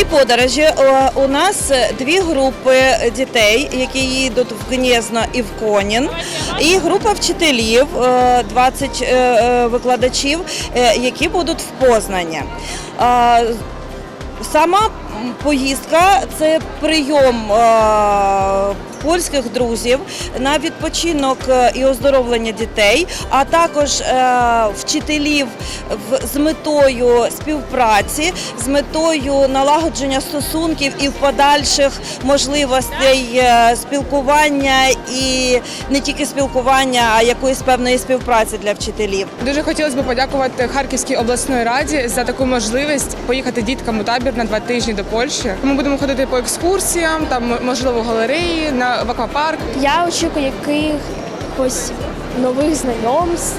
подорожі е, у нас дві групи дітей, які їдуть в Гнєзно і в Конін, і група вчителів, е, 20 е, е, викладачів, е, які будуть в Познані. Е, Сама поїздка це прийом е, польських друзів на відпочинок е, і оздоровлення дітей, а також е, вчителів з метою співпраці, з метою налагодження стосунків і подальших можливостей е, спілкування і не тільки спілкування, а якоїсь певної співпраці для вчителів. Дуже хотілося б подякувати Харківській обласної раді за таку можливість поїхати діткам у табір на два тижні до Польщі. Ми будемо ходити по екскурсіям, там можливо галереї, на в аквапарк. Я очікую якихось нових знайомств,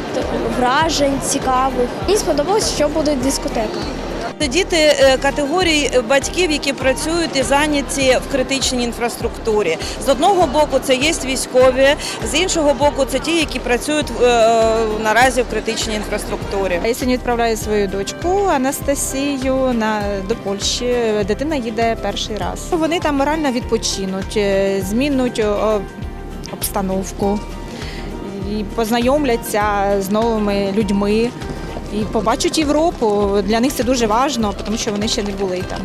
вражень цікавих. Мені сподобалось, що буде дискотека. Це діти е, категорій батьків, які працюють і зайняті в критичній інфраструктурі. З одного боку, це є військові, з іншого боку, це ті, які працюють е, наразі в критичній інфраструктурі. Я сьогодні відправляю свою дочку Анастасію на до Польщі. Дитина їде перший раз. Вони там морально відпочинуть, е, змінуть обстановку і познайомляться з новими людьми. І побачать Європу. Для них це дуже важливо, тому що вони ще не були там.